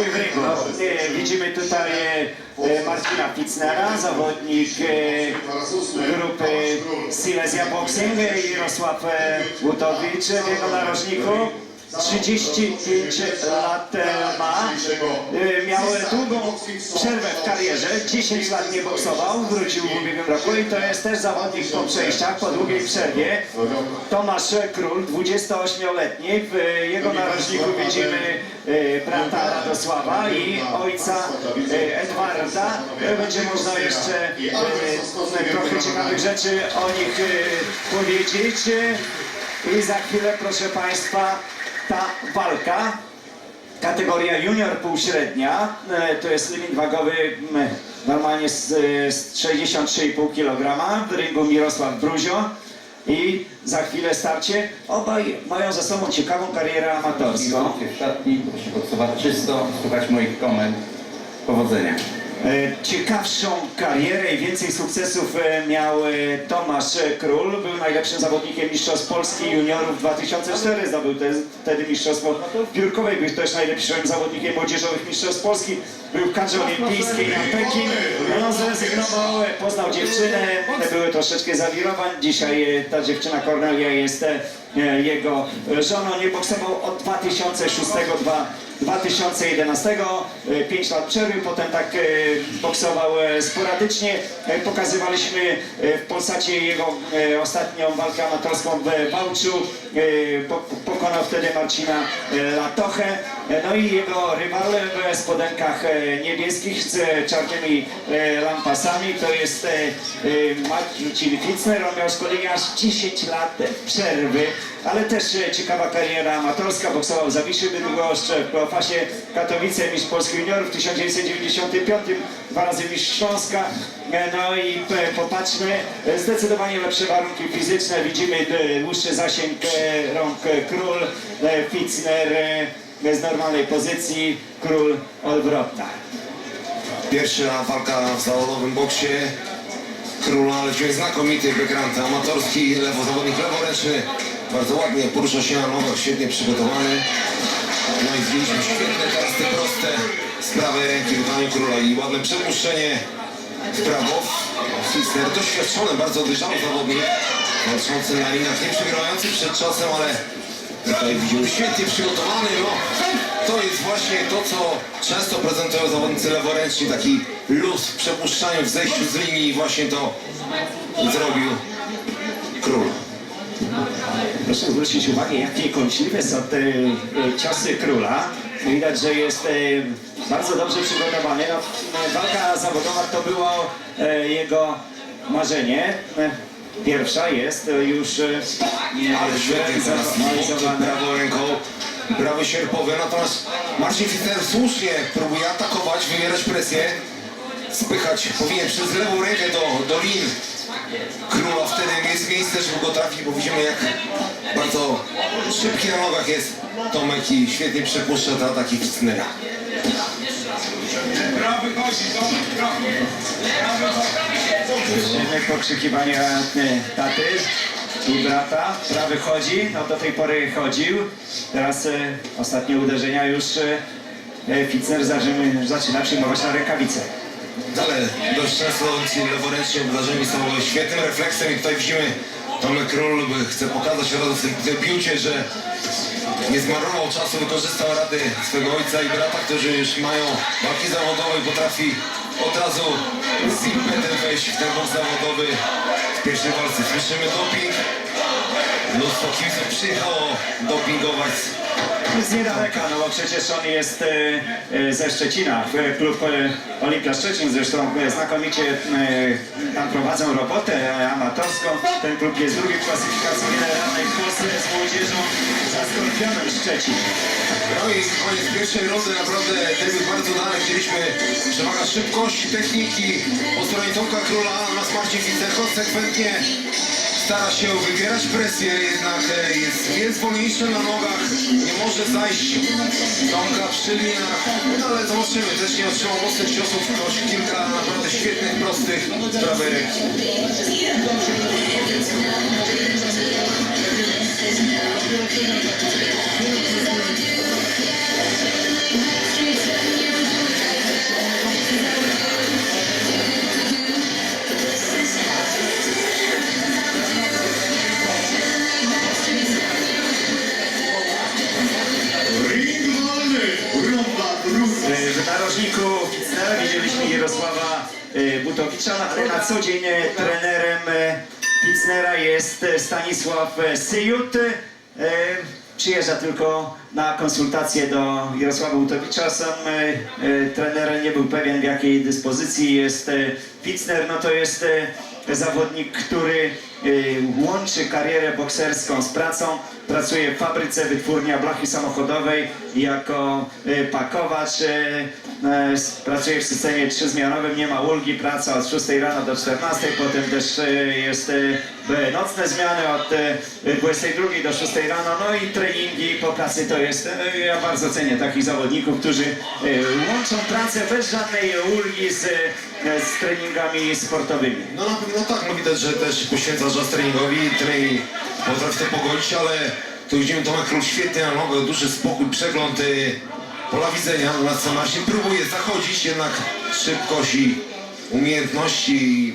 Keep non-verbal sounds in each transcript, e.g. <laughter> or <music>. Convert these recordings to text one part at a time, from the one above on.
E, Widzimy tutaj e, Marcina Picnera, zawodnik e, grupy Silesia Boxing, e, Jarosław e, Łutowicz w jego narożniku. 35 lat ma. E, Miał długą przerwę w karierze, 10 lat nie boksował, wrócił w ubiegłym roku i to jest też zawodnik po przejściach, po długiej przerwie. Tomasz Król, 28-letni, w jego narożniku widzimy e, brata Radosława i ojca e, Edwarda. Będzie można jeszcze trochę ciekawych rzeczy o nich powiedzieć. I za chwilę, proszę Państwa, ta walka, kategoria junior półśrednia, e, to jest limit wagowy normalnie z, z 63,5 kg, w ringu Mirosław Bruzio i za chwilę starcie. Obaj mają za sobą ciekawą karierę amatorską. w szatni, proszę głosować czysto, słuchać moich komend. Powodzenia. E, Ciekawszą karierę i więcej sukcesów e, miał e, Tomasz Król. Był najlepszym zawodnikiem Mistrzostw Polski Juniorów 2004. Zdobył te, wtedy Mistrzostwo Piórkowej. Był też najlepszym zawodnikiem młodzieżowych Mistrzostw Polski. Był w kadrze olimpijskiej na Pekin. No, zrezygnował, poznał dziewczynę. Były troszeczkę zawirowań. Dzisiaj ta dziewczyna Kornelia jest jego e, żoną. Nie boksował od 2006 dwa 2011, 5 lat przerwy, potem tak e, boksował e, sporadycznie. E, Pokazywaliśmy e, w Polsacie jego e, ostatnią walkę amatorską w Wałczu. E, po- Pokonał wtedy Marcina e, Latochę. E, No i jego rywal w spodenkach niebieskich z czarnymi lampasami to jest Marcin Fitzner. On miał z kolei aż 10 lat przerwy, ale też ciekawa kariera amatorska. Boksował za Wiszy Bydgoszcz w fasie Katowice, mistrz Polski Juniorów w 1995, dwa razy mistrz Śląska. E, No i e, popatrzmy, e, zdecydowanie lepsze warunki fizyczne. Widzimy dłuższy zasięg rąk Król, Fitzner z normalnej pozycji, Król odwrotna. Pierwsza walka w zawodowym boksie króla, ale znakomity, background amatorski, lewo zawodnik leworęczny, bardzo ładnie porusza się na nogach, świetnie przygotowany. No i widzieliśmy świetne te proste z prawej ręki wykonaniu króla i ładne przepuszczenie w prawo. Fister doświadczony, bardzo dojrzały zawodnik, walczący na ringach, nie przegrywający przed czasem, ale tutaj widzimy świetnie przygotowany. No, to jest właśnie to, co często prezentują zawodnicy leworęczni, taki luz w przepuszczaniu, w zejściu z linii i właśnie to zrobił król. Proszę zwrócić uwagę, jakie kąśliwe są te e, ciosy króla. Widać, że jest e, bardzo dobrze przygotowany. No, e, walka zawodowa to było e, jego marzenie. E, Pierwsza jest e, już e, Ale świetnie teraz zrealizowana. prawą ręką, prawy sierpowy, natomiast Marcin Fister słusznie próbuje atakować, wywierać presję, spychać, powinien przez lewą rękę do, do lin króla, wtedy jest miejsce, żeby go trafić, bo widzimy jak bardzo szybki na nogach jest Tomek i świetnie przepuszcza te ataki Fistnera. Prawy chodzi, Tomek, prawy. Słyszymy pokrzykiwania e, taty i brata. Prawy chodzi, no do tej pory chodził. Teraz e, ostatnie uderzenia już e, e, zaczyna, zaczyna przyjmować na rękawice. Ale dość często ci leworęczni obdarzeni są świetnym refleksem i tutaj widzimy Tomek Król chce pokazać razu w tym, piłcie, że nie zmarnował czasu, wykorzystał rady swego ojca i brata, którzy już mają walki zawodowe i potrafi od razu z impetem wejść w ten bok zawodowy w pierwszej walce. Słyszymy doping. Mnóstwo kibiców przyjechało dopingować Z niedaleka, no bo przecież on jest e, e, ze Szczecina, w- klub e, Olimpia Szczecin zresztą e, znakomicie e, tam prowadzą robotę e, amatorską. Ten klub jest drugi w klasyfikacji generalnej w Polsce z młodzieżą za Skorpionem Szczecin. No i koniec pierwszej rundy, naprawdę debiut bardzo dany. Chcieliśmy przewaga szybkości, techniki po stronie Tomka Króla, natomiast Marcin Ficer konsekwentnie stara się wywierać presję, jednak e, jest jest wolniejszy na nogach, nie może zajść Tomka przy liniach, no ale zobaczymy, też nie otrzymał mocnych ciosów, ktoś kilka naprawdę świetnych, prostych z prawej ręki. roczniku oficera widzieliśmy Jarosława y, Butowiczana, na co dzień e, trenerem e, Picnera jest e, Stanisław Syjut. Przyjeżdża tylko na konsultacje do Jarosława Butowicza. Sam trener nie był pewien w jakiej dyspozycji jest Picner. No to jest zawodnik, który łączy karierę bokserską z pracą. Pracuje w fabryce wytwórnia blachy samochodowej jako e, pakowacz. s- Pracuje w systemie trzyzmianowym, nie ma ulgi, praca od 6 rano do 14, potem też jest nocne zmiany od e, 22 do 6 rano, no i treningi po pracy to jest, ja bardzo cenię takich zawodników, którzy łączą pracę bez żadnej ulgi z, z treningami sportowymi. No na pewno tak, no widać, że też poświęca czas treningowi, trening potrafi to pogodzić, ale tu widzimy Tomek Król świetnie na nogę, duży spokój, przegląd y, pola widzenia, natomiast sam Marcin próbuje zachodzić, jednak szybkość i umiejętności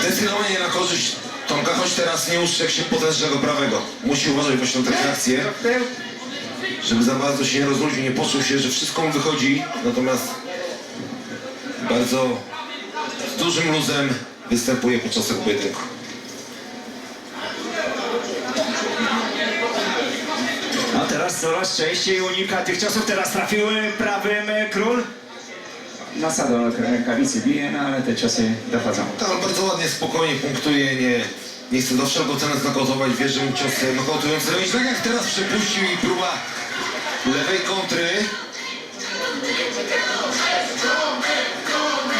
zdecydowanie na korzyść Tomka, choć teraz nie ustrzegł się potężnego prawego. Musi uważać właśnie na takie akcje, żeby za bardzo się nie rozluźnił, nie poczuł się, że wszystko mu wychodzi, natomiast bardzo z dużym luzem występuje podczas tego pojedynku. No teraz coraz częściej unika tych ciosów, teraz trafił prawym król. Nasadą rękawicy bije, no ale te ciosy dochodzą. Tak, ale bardzo ładnie, spokojnie punktuje, nie, nie chce do wszelką cenę znokautować, wie, że mu cios nokautujący robić. Tak jak teraz przepuścił i próba lewej kontry.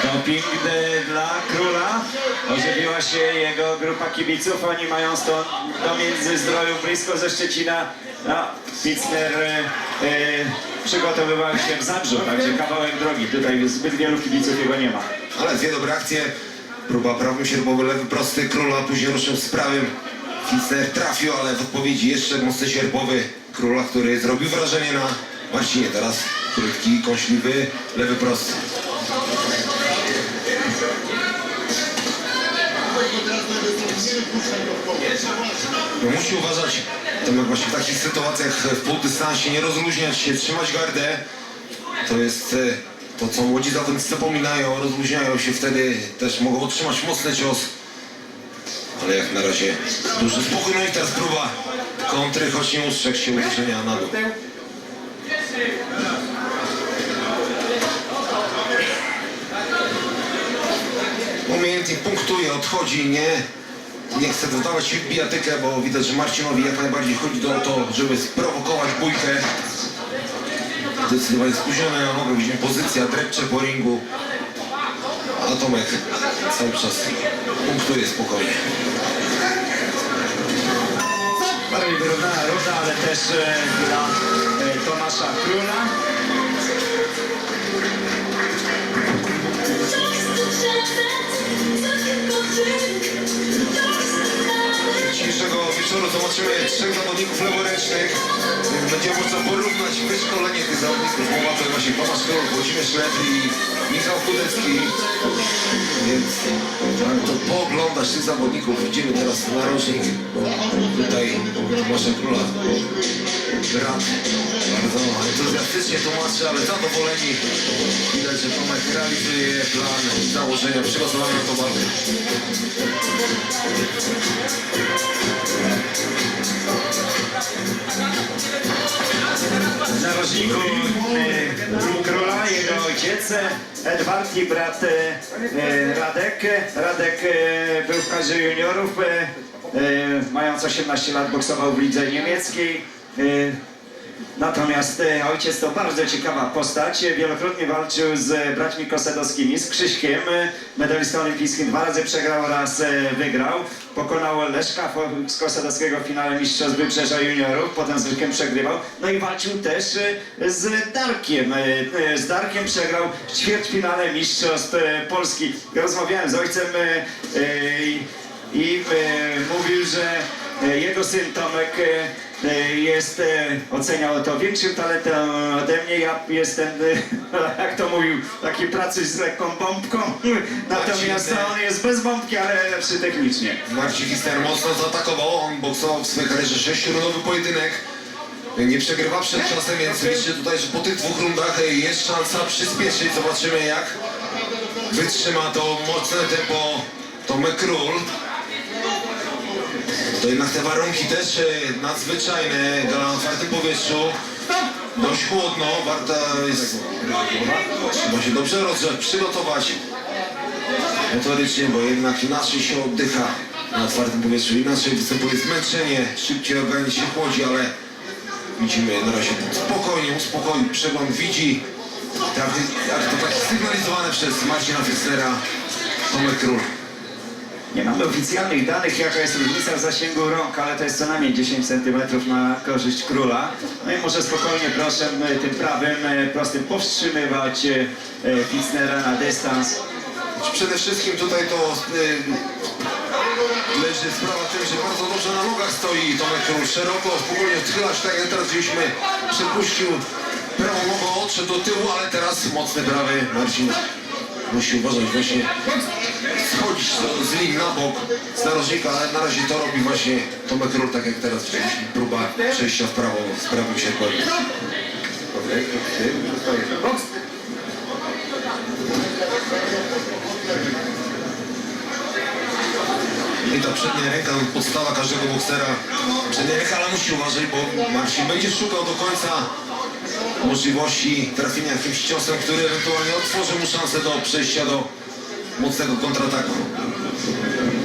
Doping dla króla. Ożywiła się jego grupa kibiców. Oni mają stąd do Międzyzdroju blisko ze Szczecina. No, e, e, przygotowywał się w Zabrzu, także kawałek drogi. Tutaj zbyt wielu kibiców jego nie ma. Ale dwie dobre akcje. Próba prawym sierpowy, lewy prosty króla, później ruszył z prawym. Fitzner trafił, ale w odpowiedzi jeszcze mocny sierpowy króla, który zrobił wrażenie na Marcinie. Teraz krótki, kąśliwy, lewy prosty. Musi uważać, Tomek właśnie w takich sytuacjach w półdystansie, nie rozluźniać się, trzymać gardę. To jest e, to, co młodzi zawodnicy zapominają, rozluźniają się wtedy, też mogą otrzymać mocny cios. Ale jak na razie duży spokój, no i teraz próba kontry, choć nie ustrzegł się uderzenia na dół. Umiejętnie punktuje, odchodzi, nie, nie chce dodawać się bijatykę, bo widać, że Marcinowi jak najbardziej chodzi o to, żeby sprowokować bójkę. Zdecydowanie spóźniony na nogę, widzimy pozycja, drepcze po ringu. A Tomek cały czas punktuje spokojnie. Bardziej wyrównana runda, ale też e, dla e, Tomasza Króla. Dzisiejszego wieczoru zobaczymy trzech zawodników leworęcznych. Będzie można porównać wyszkolenie tych zawodników. Mowa to właśnie Tomasz Król, Włodzimierz Ślep i Michał Kudecki. Więc warto pooglądać tych zawodników. Widzimy teraz narożnik tutaj Tomasza Króla. Brat bardzo entuzjastycznie tłumaczy, ale zadowoleni. Widać, że Tomek realizuje plan założenia przygotowania na tą walkę. W narożniku e, króla jego ojciec e, Edward i brat e, Radek. Radek był w kadrze juniorów, mając 18 lat boksował w lidze niemieckiej. E, Natomiast e, ojciec to bardzo ciekawa postać. E, Wielokrotnie walczył z braćmi Kosedowskimi, z Krzyśkiem, e, medalistą olimpijskim. Dwa razy przegrał, raz e, wygrał. Pokonał Leszka z Kosedowskiego w finale Mistrzostw Wybrzeża Juniorów. Potem z Leszkiem przegrywał. No i walczył też e, z Darkiem. E, e, Z Darkiem przegrał w ćwierćfinale Mistrzostw e, Polski. Rozmawiałem z ojcem e, e, i- e, mówił, że e, jego syn Tomek e, e, jest, e, oceniał to większym talentem ode mnie. Ja jestem, e, <laughs> jak to mówił, taki pracuś z lekką bombką. Natomiast Marcin, on jest bez bombki, ale lepszy technicznie. Marcin Fister mocno zaatakował, on boksował w swojej karierze sześciorundowy pojedynek. Nie przegrywa przed czasem, więc liczę tutaj, że po tych dwóch rundach jest szansa przyspieszyć. Zobaczymy jak wytrzyma to mocne tempo Tomek Król. To jednak te warunki też e, nadzwyczajne, gala na otwartym powietrzu. Dość chłodno, warta jest... Trzeba się dobrze rozgrzać, przygotować motorycznie, bo jednak inaczej się oddycha na otwartym powietrzu, inaczej występuje zmęczenie, szybciej organizm się chłodzi, ale widzimy na razie spokojnie, uspokoił, przegląd widzi, tak, to tak sygnalizowane przez Marcina Fissera, Tomek Król. Nie mamy oficjalnych danych, jaka jest różnica w zasięgu rąk, ale to jest co najmniej 10 cm na korzyść króla. No i może spokojnie proszę tym prawym, e, prostym powstrzymywać e, e, Fitznera na dystans. Przede wszystkim tutaj to leży sprawa tym, że bardzo dobrze na nogach stoi Tomek Król, szeroko, spokojnie odchylać, tak jak teraz gdzieśmy przepuścił prawą nogą, odszedł do tyłu, ale teraz mocny prawy Marcin musi uważać właśnie schodzić z- lin na bok z narożnika, ale na razie to robi właśnie Tomek Król, tak jak teraz widzieliśmy, próba przejścia w prawo z prawym sierpowym. I ta przednia ręka, podstawa każdego boksera. Przednia ręka, ale musi uważać, bo Marcin będzie szukał do końca możliwości trafienia jakimś ciosem, który ewentualnie otworzy mu szansę do przejścia do mocnego kontrataku.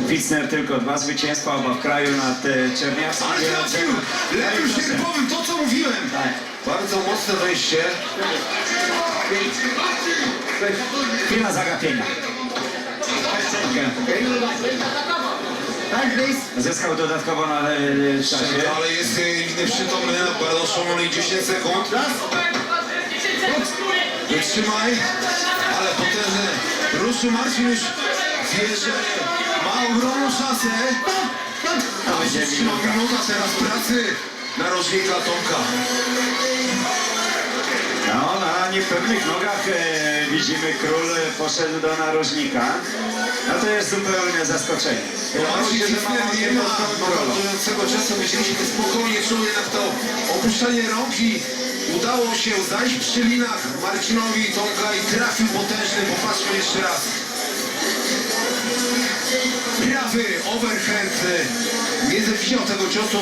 Fitzner tylko dwa zwycięstwa, oba w kraju nad e, Czerniawskim. Ale trafił! Lewym sierpowym, to co mówiłem! Tak. Bardzo mocne wejście. Chwila zagapienia. Zyskał dodatkowo na e, czasie. Ale jest e, nieprzytomny, bardzo szalony 10 sekund. Wytrzymaj, ale potężny. Ruszył Marcin już wie, że ma ogromną szansę. A będzie trzymał minuta teraz pracy narożnika Tomka. No, na niepewnych nogach e, widzimy król poszedł do narożnika. No to jest zupełne zaskoczenie. Wydawało Marcin się, że ma Cisner nie ma kontrolą. notującego czasu. Myśleliśmy spokojnie, czuł jednak to opuszczenie rąki. Udało się zajść przy linach Marcinowi Tomka i trafił potężny. Popatrzmy jeszcze raz. Prawy overhand. Nie widział tego ciosu.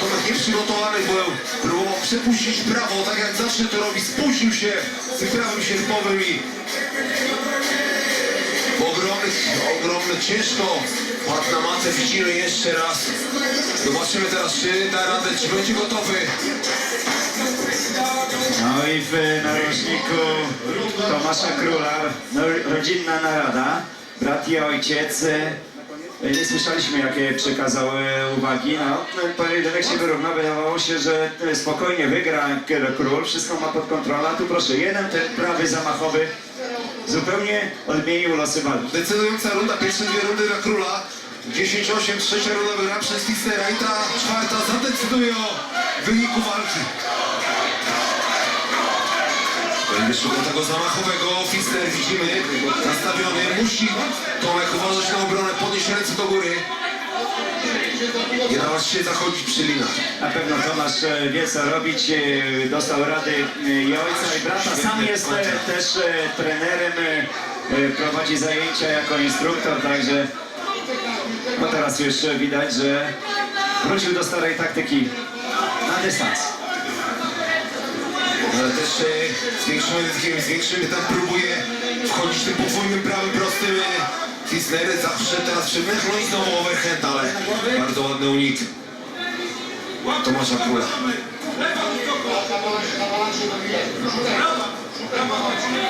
Tomek nieprzygotowany był. Próbował przepuścić prawo, tak jak zawsze to robi. Spóźnił się z tym prawym sierpowym i Ogromny, ogromny, ciężko. Padł na matę, widzimy jeszcze raz. Zobaczymy teraz, czy da radę, czy będzie gotowy. No i w narożniku Tomasza Króla no, rodzinna narada. Brat i ojciec. e, Nie słyszeliśmy jakie przekazał e, uwagi. No, pojedynek się wyrównał. Wydawało się, że e, spokojnie wygra król. Wszystko ma pod kontrolą. A tu proszę, jeden ten prawy zamachowy zupełnie odmienił losy walki. Decydująca runda, pierwsze dwie rundy dla króla. 10-8, trzecia runda wygra przez Fistera i ta czwarta zadecyduje o wyniku walki. Będzie szukał tego zamachowego. Fister widzimy nastawiony. Musi Tomek uważać na obronę, podnieść ręce do góry. Nie dawać się zachodzić przy linach. Na pewno Tomasz e, wie co robić, e, dostał rady e, i ojca i brata. Sam jest e, też e, trenerem, e, e, prowadzi zajęcia jako instruktor, także no teraz już e, widać, że wrócił do starej taktyki na dystans. Ale też e, z większym ryzykiem, z większym tam próbuje wchodzić tym podwójnym prawym prostym e, zawsze teraz przed no i znowu overhand, ale bardzo ładny unik Tomasza Króla.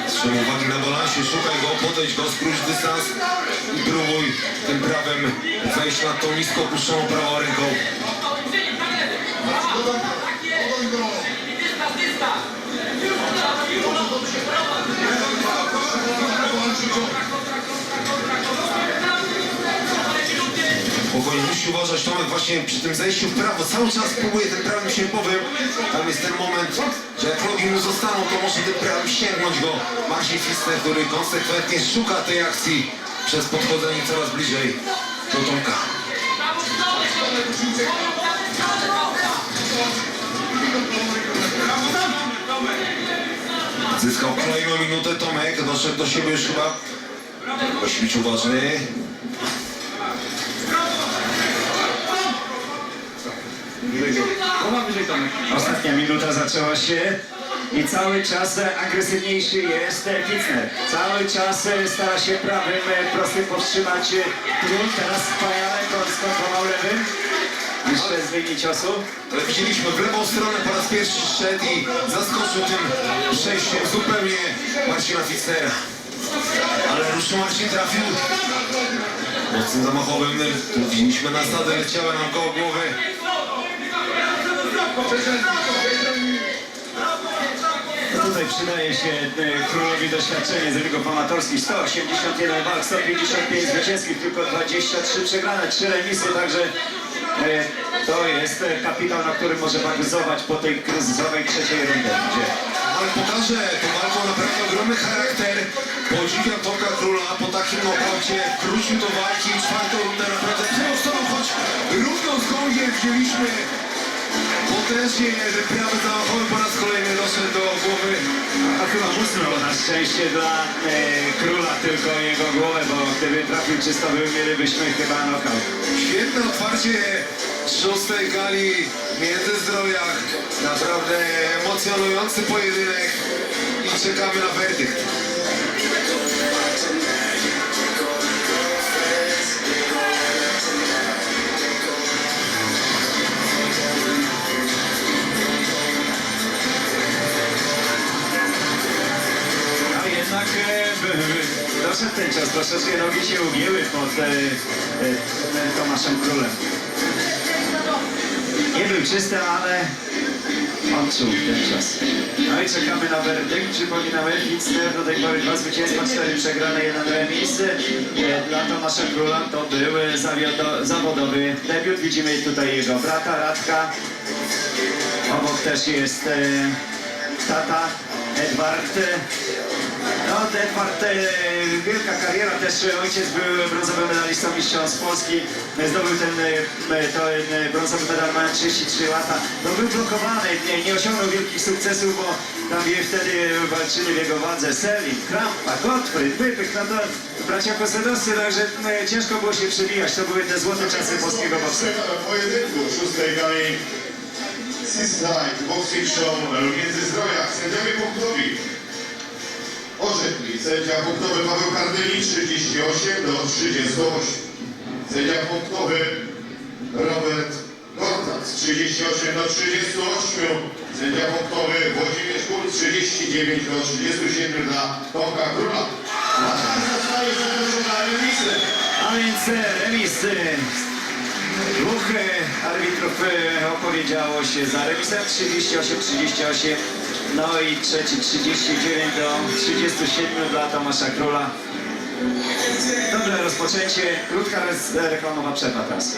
Trzymaj uwagi na balansie, szukaj go, podejdź go, skróć dystans i próbuj tym prawem wejść na tą nisko opuszczoną prawą ręką. Spokojnie, musi uważać Tomek właśnie przy tym zejściu w prawo. Cały czas próbuje tym prawym sierpowym. Tam jest ten moment, że jak nogi mu zostaną, to może tym prawym sięgnąć go Marcin Fister, który konsekwentnie szuka tej akcji przez podchodzenie coraz bliżej do Tomka. Zyskał kolejną minutę Tomek, doszedł do siebie już chyba Musi być uważny. Ostatnia minuta zaczęła się i cały czas agresywniejszy jest Fitzner. Cały czas e, stara się prawym, e, prostym powstrzymać e, Król. Teraz wspaniale to skontrował lewym. Jeszcze zdjęcie ciosu. Ale widzieliśmy w lewą stronę po raz pierwszy szedł i zaskoczył tym przejściem zupełnie Marcina Fitzera. Ale ruszył Marcin trafił mocnym zamachowym. Tu widzieliśmy nasadę, leciała nam koło głowy. Tutaj przydaje się e, królowi doświadczenie z biegów amatorskich. 181 walk, 155 zwycięskich, tylko 23 przegrane, 3 remisy, także e, to jest e, kapitał, na którym może bazować po tej kryzysowej trzeciej rundzie. Ale pokaże tą walką naprawdę ogromny charakter. Podziwiam Tomka Króla po takim nokaucie. Wrócił do walki czwartą rundę naprawdę wzrosnął, choć równo z wzięliśmy potężnie prawy zamachowy po raz kolejny doszedł do głowy. A chyba musnął na szczęście dla e, króla tylko jego głowę, bo gdyby trafił czysto, by mielibyśmy chyba nokaut. Świetne otwarcie szóstej gali w Międzyzdrojach. Naprawdę emocjonujący pojedynek i czekamy na werdykt. Doszedł ten czas, troszeczkę nogi się ugięły pod e, e, Tomaszem Królem. Nie był czysty, ale on czuł ten czas. No i czekamy na werdykt. Przypominamy, Fitzner do tej pory dwa zwycięstwa, cztery przegrane, jeden remis. E, Dla Tomasza Króla to był zawiodo, zawodowy debiut. Widzimy tutaj jego brata Radka. Obok też jest e, tata Edward. No, Edward, e, wielka kariera, też ojciec był brązowym medalistą mistrzostw Polski, zdobył ten e, e, brązowy medal mając 33 lata. No, był blokowany, nie, nie osiągnął wielkich sukcesów, bo tam wtedy walczyli w jego wadze Selin, Krampa, Gottfried, Wypych, no to bracia Posedowscy, także ciężko było się przebijać. To były te złote czasy polskiego boksu. Pojedynku szóstej gali Sislight Boxing Show Międzyzdrojach sędziowie punktowi. Orzekli. Sędzia punktowy Paweł Kardyli 38 do 38 sędzia punktowy Robert Gortac 38 do 38 sędzia punktowy Włodzimierz Kul 39 do 37 dla Tomka Króla. A teraz zostaje zaproszona remisę A więc remis. e, Dwóch arbitrów e, opowiedziało się za remisem 38-38. No i trzeci 39 do 37 dla Tomasza Króla. Dobre rozpoczęcie. Krótka reklamowa przerwa teraz.